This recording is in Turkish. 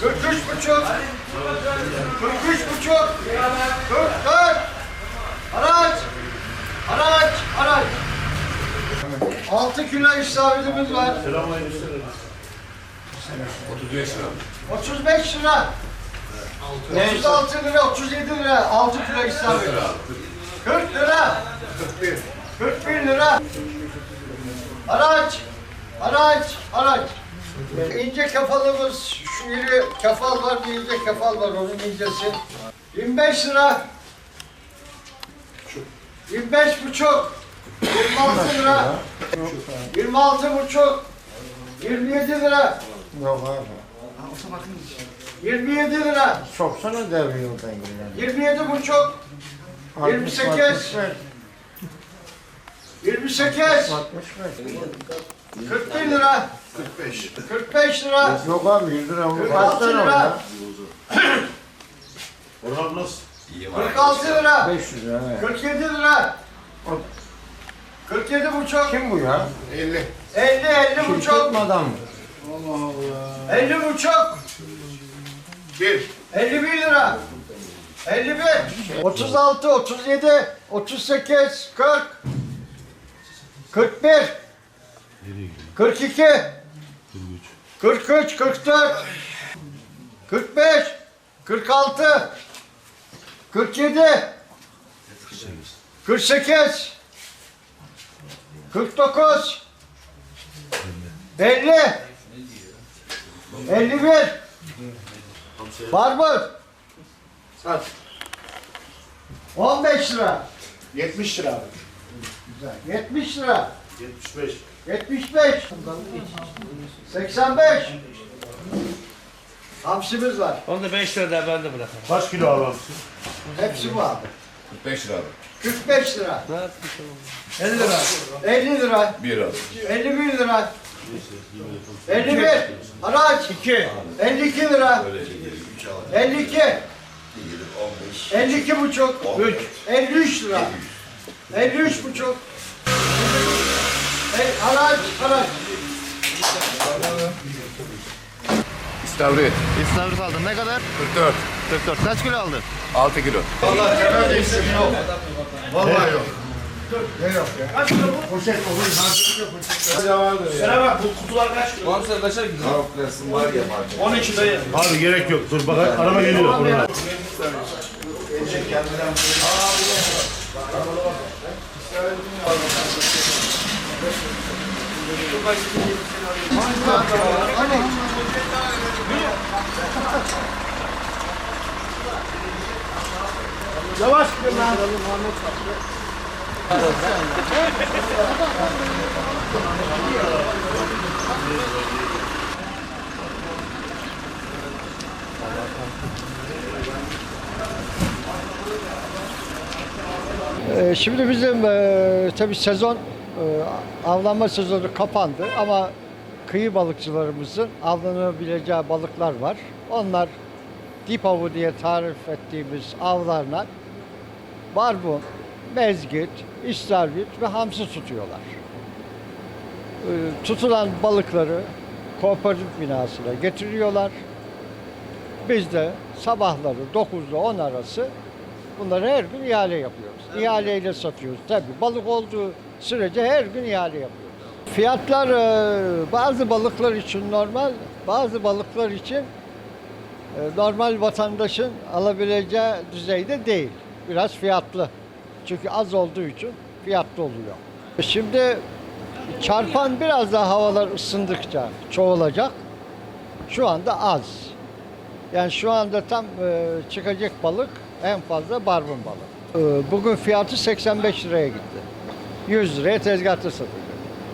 Kırk üç buçuk. Kırk üç buçuk. Kırk dört. Araç. Araç. Araç. Altı kilo istavritimiz var. 35 lira. 35 lira. 36 lira, 37 lira. 6 kilo istavrit. 40 lira. 41 lira. Araç. Araç. Araç. İnce kafalımız, şu iri kafal var, bir ince kafal var, onun incesi. 25 lira. 25 buçuk. 26 lira. 26 buçuk. 27 lira. Yok abi. 27 lira. Soksana devri yoldan gelen. 27 buçuk. 28. 28. 65. 41 lira. 45. 45 lira. Yok abi 100 lira bu. 46 Kaç tane lira. Orhan nasıl? İyi var. 46 lira. 500 lira evet. 47 lira. 47 buçuk. Kim bu ya? 50 50 buçuk. Şirket mi adam mı? 50 buçuk. 1. 51 lira. 51. 36, 37, 38, 40. 41. 42. 43, 44. 45. 46. 47. 48. 49. 50. 51. Var mı? Sat. 15 lira. 70 lira abi. Güzel. 70 lira. 75. 75. 85. Hamsimiz var. Onu da 5 lira da ben de bırakalım. Kaç kilo alalım? Hepsi var. 45 lira. 45 lira. Ne yapmış oğlum? 50 lira. 50 lira. 1 lira. 51 lira. 51. Araç. 2. 52 lira. 52. 52 buçuk. 3. 53 lira. 53 buçuk. E, araç, araç. İstavrit. İstavrit aldın. Ne kadar? 44. 44. Kaç kilo aldın? 6 kilo. Vallahi yok. Sana bak bu kutular kaç kilo? Hamsa kaçar gidiyor? Tavuklasın var ya parça. 12 dayı. Abi gerek yok. Dur bak araba geliyor. Orhan. Yavaş gidin. Ee, Şimdi bizim e, tabii sezon avlanma sezonu kapandı ama kıyı balıkçılarımızın avlanabileceği balıklar var. Onlar dip avı diye tarif ettiğimiz avlarla barbun, mezgit, istavrit ve hamsi tutuyorlar. Ee, Tutulan balıkları kooperatif binasına getiriyorlar. Biz de sabahları 9 ile 10 arası bunları her gün ihale yapıyoruz. İhaleyle satıyoruz. Tabii balık olduğu sürece her gün ihale yapıyoruz. Fiyatlar e, bazı balıklar için normal, bazı balıklar için e, normal vatandaşın alabileceği düzeyde değil. Biraz fiyatlı. Çünkü az olduğu için fiyatlı oluyor. Şimdi çarpan biraz daha havalar ısındıkça çoğalacak. Şu anda az. Yani şu anda tam e, çıkacak balık en fazla barbun balığı. Bugün fiyatı 85 liraya gitti. 100 liraya tezgahta satılıyor.